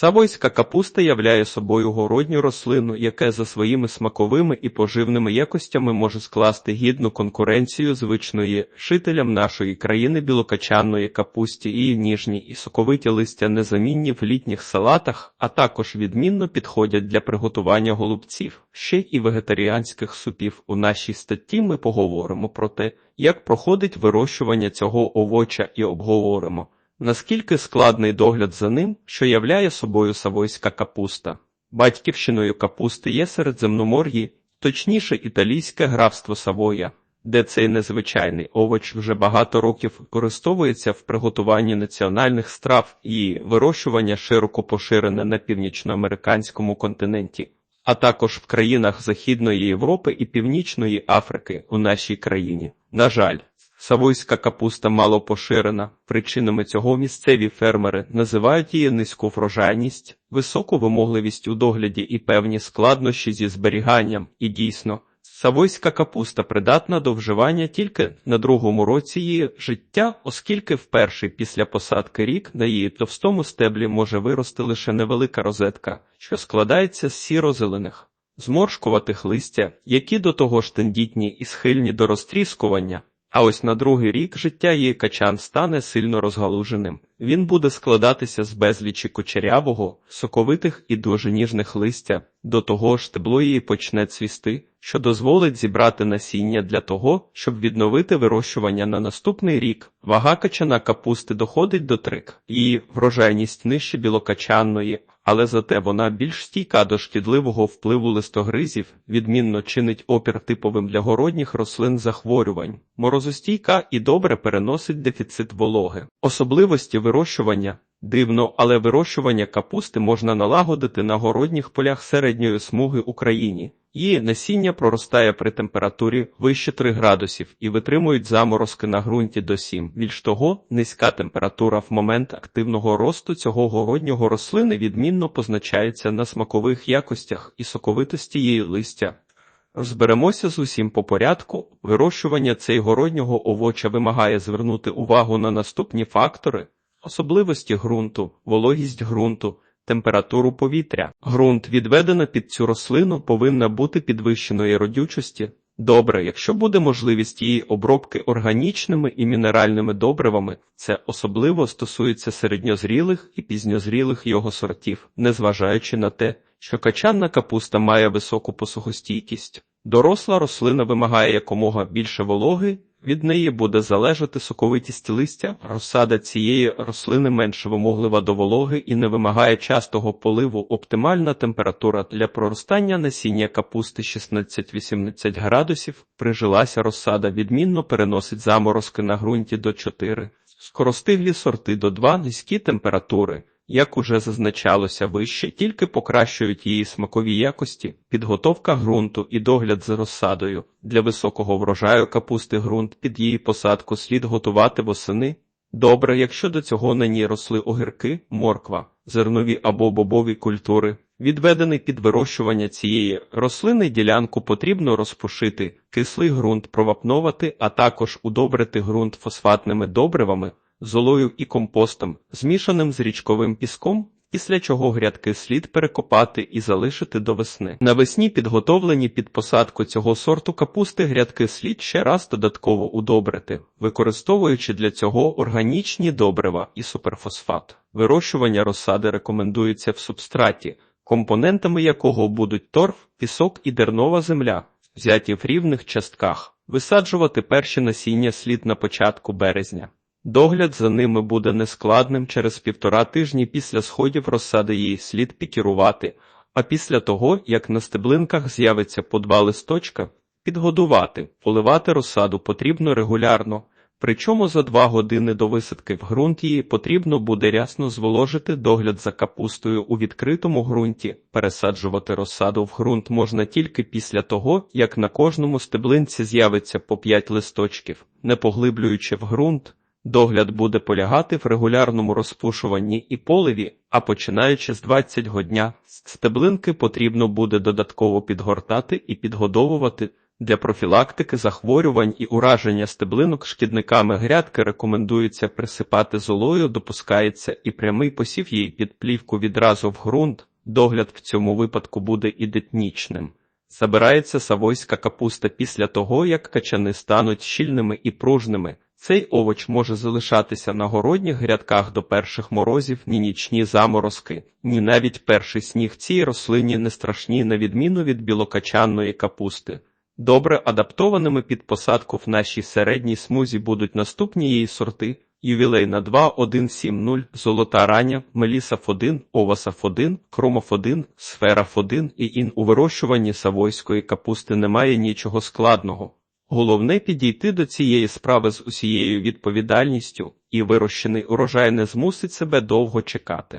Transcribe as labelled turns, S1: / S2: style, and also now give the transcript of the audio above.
S1: Савойська капуста являє собою городню рослину, яке за своїми смаковими і поживними якостями може скласти гідну конкуренцію звичної жителям нашої країни білокачанної капусті її ніжні і соковиті листя незамінні в літніх салатах, а також відмінно підходять для приготування голубців, ще й вегетаріанських супів. У нашій статті ми поговоримо про те, як проходить вирощування цього овоча і обговоримо. Наскільки складний догляд за ним, що являє собою савойська капуста. Батьківщиною капусти є Середземномор'ї, точніше італійське графство Савоя, де цей незвичайний овоч вже багато років використовується в приготуванні національних страв і вирощування широко поширене на північноамериканському континенті, а також в країнах Західної Європи і Північної Африки у нашій країні. На жаль, Савойська капуста мало поширена. Причинами цього місцеві фермери називають її низьку врожайність, високу вимогливість у догляді і певні складнощі зі зберіганням. І дійсно, савойська капуста придатна до вживання тільки на другому році її життя, оскільки в перший після посадки рік на її товстому стеблі може вирости лише невелика розетка, що складається з сіро-зелених, зморшкуватих листя, які до того ж тендітні і схильні до розтріскування. А ось на другий рік життя її качан стане сильно розгалуженим. Він буде складатися з безлічі кучерявого, соковитих і дуже ніжних листя, до того ж тебло її почне цвісти, що дозволить зібрати насіння для того, щоб відновити вирощування на наступний рік. Вага качана капусти доходить до трик, її врожайність нижче білокачанної, але зате вона більш стійка до шкідливого впливу листогризів, відмінно чинить опір типовим для городніх рослин захворювань, морозостійка і добре переносить дефіцит вологи. Особливості вирощування дивно, але вирощування капусти можна налагодити на городніх полях середньої смуги Україні. Її насіння проростає при температурі вище 3 градусів і витримують заморозки на ґрунті до 7. Більш того, низька температура в момент активного росту цього городнього рослини відмінно позначається на смакових якостях і соковитості її листя. Розберемося з усім по порядку. Вирощування цей городнього овоча вимагає звернути увагу на наступні фактори: особливості ґрунту, вологість ґрунту, температуру повітря. Ґрунт, відведена під цю рослину, повинна бути підвищеної родючості. Добре, якщо буде можливість її обробки органічними і мінеральними добривами, це особливо стосується середньозрілих і пізньозрілих його сортів, незважаючи на те, що качанна капуста має високу посухостійкість. Доросла рослина вимагає якомога більше вологи, від неї буде залежати соковитість листя, розсада цієї рослини менш вимоглива до вологи і не вимагає частого поливу. Оптимальна температура для проростання насіння капусти 16-18 градусів. Прижилася розсада відмінно переносить заморозки на ґрунті до 4. Скоростиглі сорти до 2 низькі температури як уже зазначалося вище, тільки покращують її смакові якості, підготовка ґрунту і догляд за розсадою. Для високого врожаю капусти ґрунт під її посадку слід готувати восени. Добре, якщо до цього на ній росли огірки, морква, зернові або бобові культури. Відведений під вирощування цієї рослини ділянку потрібно розпушити, кислий ґрунт провапнувати, а також удобрити ґрунт фосфатними добривами, золою і компостом, змішаним з річковим піском, після чого грядки слід перекопати і залишити до весни. Навесні підготовлені під посадку цього сорту капусти грядки слід ще раз додатково удобрити, використовуючи для цього органічні добрива і суперфосфат. Вирощування розсади рекомендується в субстраті, компонентами якого будуть торф, пісок і дернова земля, взяті в рівних частках. Висаджувати перші насіння слід на початку березня. Догляд за ними буде нескладним через півтора тижні після сходів розсади її слід пікірувати, а після того, як на стеблинках з'явиться по два листочка, підгодувати, поливати розсаду потрібно регулярно, причому за два години до висадки в ґрунт її потрібно буде рясно зволожити догляд за капустою у відкритому ґрунті. Пересаджувати розсаду в ґрунт можна тільки після того, як на кожному стеблинці з'явиться по п'ять листочків, не поглиблюючи в ґрунт. Догляд буде полягати в регулярному розпушуванні і поливі, а починаючи з 20-го дня, стеблинки потрібно буде додатково підгортати і підгодовувати. Для профілактики захворювань і ураження стеблинок шкідниками грядки рекомендується присипати золою, допускається і прямий посів її під плівку відразу в ґрунт. Догляд в цьому випадку буде ідентичним. Забирається савойська капуста після того, як качани стануть щільними і пружними. Цей овоч може залишатися на городніх грядках до перших морозів, ні нічні заморозки, ні навіть перший сніг цій рослині не страшні на відміну від білокачанної капусти. Добре адаптованими під посадку в нашій середній смузі будуть наступні її сорти. Ювілейна 2, 1, 7, 0, Золота Раня, Мелісаф 1, Овасаф 1, Хромаф 1, Сфераф 1 і ін. У вирощуванні савойської капусти немає нічого складного. Головне підійти до цієї справи з усією відповідальністю, і вирощений урожай не змусить себе довго чекати.